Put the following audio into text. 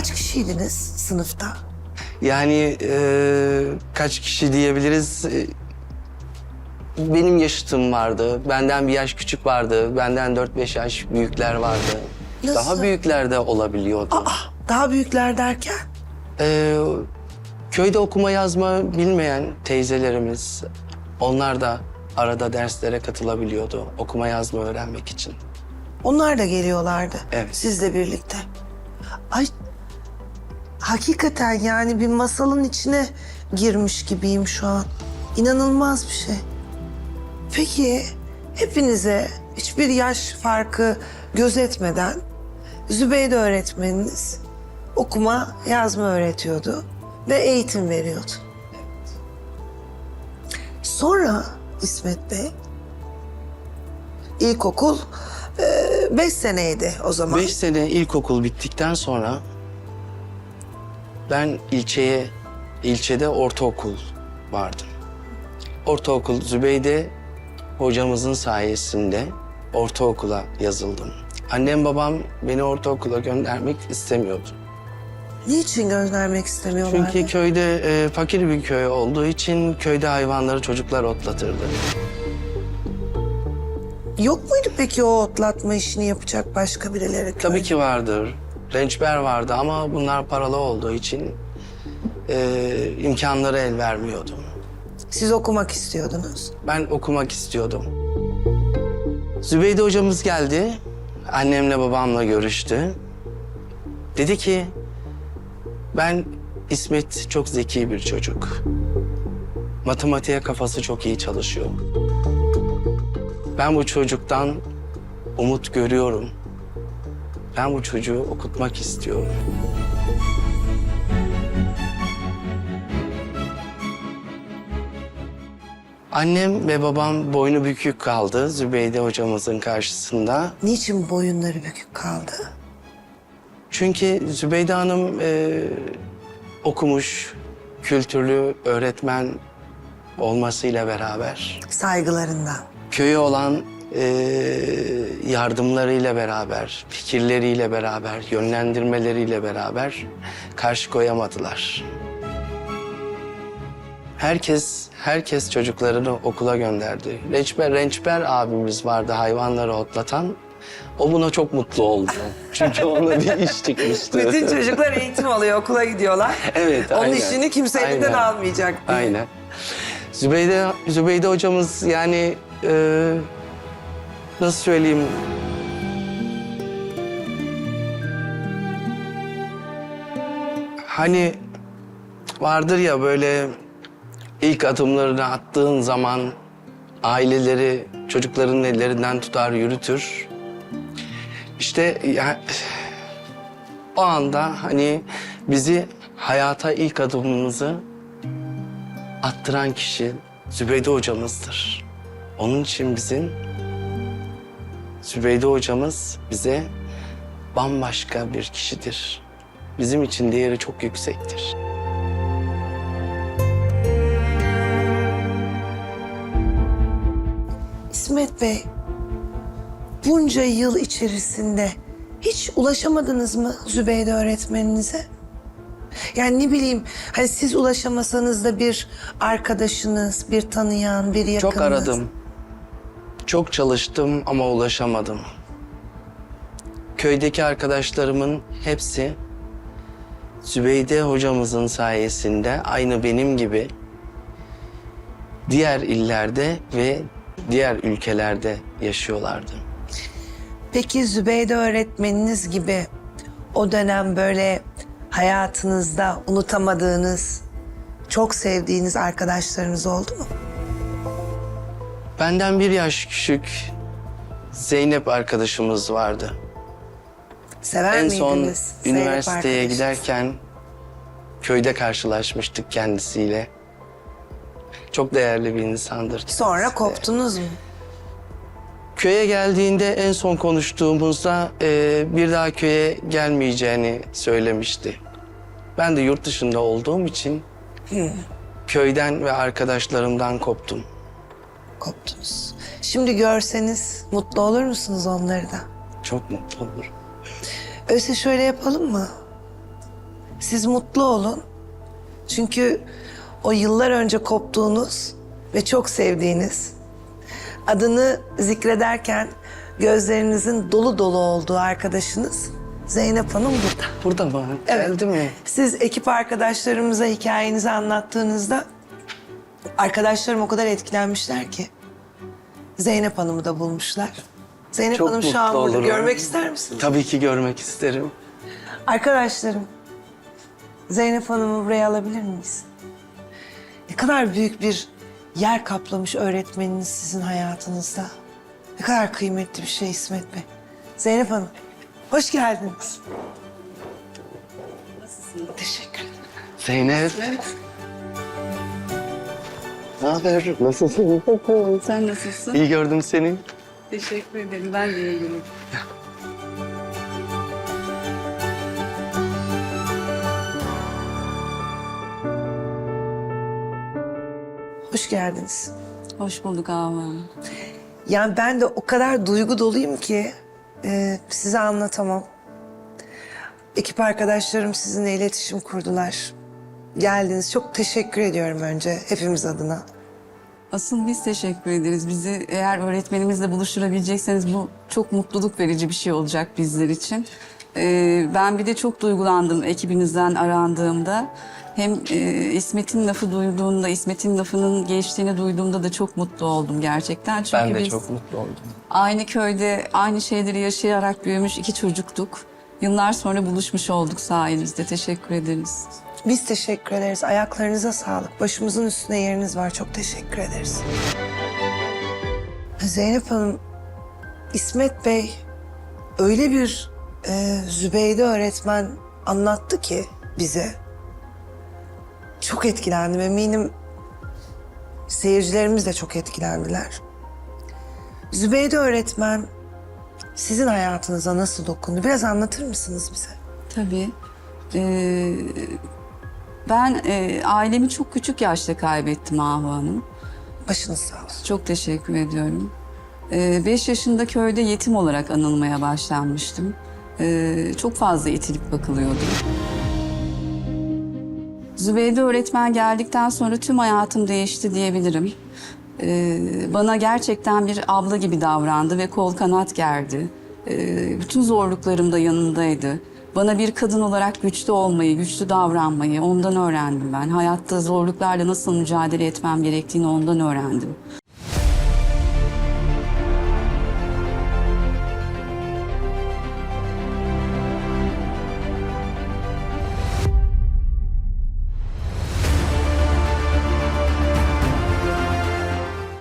Kaç kişiydiniz sınıfta? Yani e, kaç kişi diyebiliriz? E, Benim yaşıtım vardı. Benden bir yaş küçük vardı. Benden 4-5 yaş büyükler vardı. Nasıl? Daha büyükler de olabiliyordu. Aa, daha büyükler derken? Ee, köyde okuma yazma bilmeyen teyzelerimiz, onlar da arada derslere katılabiliyordu okuma yazma öğrenmek için. Onlar da geliyorlardı. Evet. Sizle birlikte. Ay hakikaten yani bir masalın içine girmiş gibiyim şu an. İnanılmaz bir şey. Peki hepinize hiçbir yaş farkı gözetmeden Zübeyde öğretmeniniz okuma yazma öğretiyordu ve eğitim veriyordu. Sonra İsmet Bey ilkokul e, beş seneydi o zaman. Beş sene ilkokul bittikten sonra ben ilçeye, ilçede ortaokul vardı. Ortaokul Zübeyde hocamızın sayesinde ortaokula yazıldım. Annem babam beni ortaokula göndermek istemiyordu. Niçin göndermek istemiyorlardı? Çünkü köyde e, fakir bir köy olduğu için köyde hayvanları çocuklar otlatırdı. Yok muydu peki o otlatma işini yapacak başka birileri? Tabii ki vardır. Rençber vardı ama bunlar paralı olduğu için e, imkanları el vermiyordu. Siz okumak istiyordunuz. Ben okumak istiyordum. Zübeyde hocamız geldi. Annemle babamla görüştü. Dedi ki ben İsmet çok zeki bir çocuk. Matematiğe kafası çok iyi çalışıyor. Ben bu çocuktan umut görüyorum. Ben bu çocuğu okutmak istiyorum. Annem ve babam boynu bükük kaldı Zübeyde hocamızın karşısında. Niçin boyunları bükük kaldı? Çünkü Zübeyde Hanım e, okumuş, kültürlü öğretmen olmasıyla beraber Saygılarından. köye olan e, yardımlarıyla beraber, fikirleriyle beraber, yönlendirmeleriyle beraber karşı koyamadılar. Herkes herkes çocuklarını okula gönderdi. Rençber, Rençber abimiz vardı hayvanları otlatan. O buna çok mutlu oldu. Çünkü ona bir iş çıkmıştı. Bütün çocuklar eğitim alıyor, okula gidiyorlar. Evet, Onun aynen. işini kimse elinden Aynen. almayacak. diye. Aynen. Zübeyde, Zübeyde hocamız yani e, nasıl söyleyeyim? Hani vardır ya böyle ilk adımlarını attığın zaman aileleri çocukların ellerinden tutar yürütür. İşte ya, o anda hani bizi hayata ilk adımımızı attıran kişi Zübeyde hocamızdır. Onun için bizim Zübeyde hocamız bize bambaşka bir kişidir. Bizim için değeri çok yüksektir. İsmet Bey, bunca yıl içerisinde hiç ulaşamadınız mı Zübeyde öğretmeninize? Yani ne bileyim, hani siz ulaşamasanız da bir arkadaşınız, bir tanıyan, bir yakınınız. Çok aradım. Çok çalıştım ama ulaşamadım. Köydeki arkadaşlarımın hepsi Zübeyde hocamızın sayesinde aynı benim gibi diğer illerde ve diğer ülkelerde yaşıyorlardı. Peki Zübeyde öğretmeniniz gibi o dönem böyle hayatınızda unutamadığınız, çok sevdiğiniz arkadaşlarınız oldu mu? Benden bir yaş küçük Zeynep arkadaşımız vardı. Sever en miydiniz? son Zeynep üniversiteye giderken köyde karşılaşmıştık kendisiyle. Çok değerli bir insandır. Sonra kendisi. koptunuz mu? Köye geldiğinde en son konuştuğumuzda e, bir daha köye gelmeyeceğini söylemişti. Ben de yurt dışında olduğum için köyden ve arkadaşlarımdan koptum. Koptunuz. Şimdi görseniz mutlu olur musunuz onları da? Çok mutlu olurum. Öyleyse şöyle yapalım mı? Siz mutlu olun. Çünkü o yıllar önce koptuğunuz ve çok sevdiğiniz, adını zikrederken gözlerinizin dolu dolu olduğu arkadaşınız Zeynep Hanım burada. Burada mı? Geldi mi? Siz ekip arkadaşlarımıza hikayenizi anlattığınızda arkadaşlarım o kadar etkilenmişler ki Zeynep Hanım'ı da bulmuşlar. Zeynep Çok Hanım şu mutlu an burada. olurum. Görmek ister misiniz? Tabii ki görmek isterim. Arkadaşlarım, Zeynep Hanım'ı buraya alabilir miyiz? Ne kadar büyük bir yer kaplamış öğretmeniniz sizin hayatınızda. Ne kadar kıymetli bir şey İsmet Bey. Zeynep Hanım, hoş geldiniz. Nasılsınız? Teşekkür ederim. Zeynep. Ne haber? Nasılsın? Sen nasılsın? İyi gördüm seni. Teşekkür ederim. Ben de iyiyim. Hoş geldiniz. Hoş bulduk Hava. Yani ben de o kadar duygu doluyum ki e, size anlatamam. Ekip arkadaşlarım sizinle iletişim kurdular. Geldiniz. Çok teşekkür ediyorum önce hepimiz adına. Asıl biz teşekkür ederiz. Bizi eğer öğretmenimizle buluşturabilecekseniz bu çok mutluluk verici bir şey olacak bizler için. Ee, ben bir de çok duygulandım ekibinizden arandığımda. Hem e, İsmet'in lafı duyduğumda, İsmet'in lafının geçtiğini duyduğumda da çok mutlu oldum gerçekten. Çünkü Ben de biz çok mutlu oldum. aynı köyde aynı şeyleri yaşayarak büyümüş iki çocuktuk. Yıllar sonra buluşmuş olduk sayenizde. Teşekkür ederiz. Biz teşekkür ederiz. Ayaklarınıza sağlık. Başımızın üstüne yeriniz var. Çok teşekkür ederiz. Zeynep Hanım, İsmet Bey öyle bir e, Zübeyde öğretmen anlattı ki bize. Çok etkilendim. Eminim seyircilerimiz de çok etkilendiler. Zübeyde öğretmen sizin hayatınıza nasıl dokundu? Biraz anlatır mısınız bize? Tabii. Ee, ben e, ailemi çok küçük yaşta kaybettim Ahu Hanım. Başınız sağ olsun. Çok teşekkür ediyorum. Ee, beş yaşında köyde yetim olarak anılmaya başlanmıştım. Ee, çok fazla itilip bakılıyordu. Zübeyde öğretmen geldikten sonra tüm hayatım değişti diyebilirim. Ee, bana gerçekten bir abla gibi davrandı ve kol kanat gerdi. Ee, bütün zorluklarımda yanındaydı. Bana bir kadın olarak güçlü olmayı, güçlü davranmayı ondan öğrendim ben. Hayatta zorluklarla nasıl mücadele etmem gerektiğini ondan öğrendim.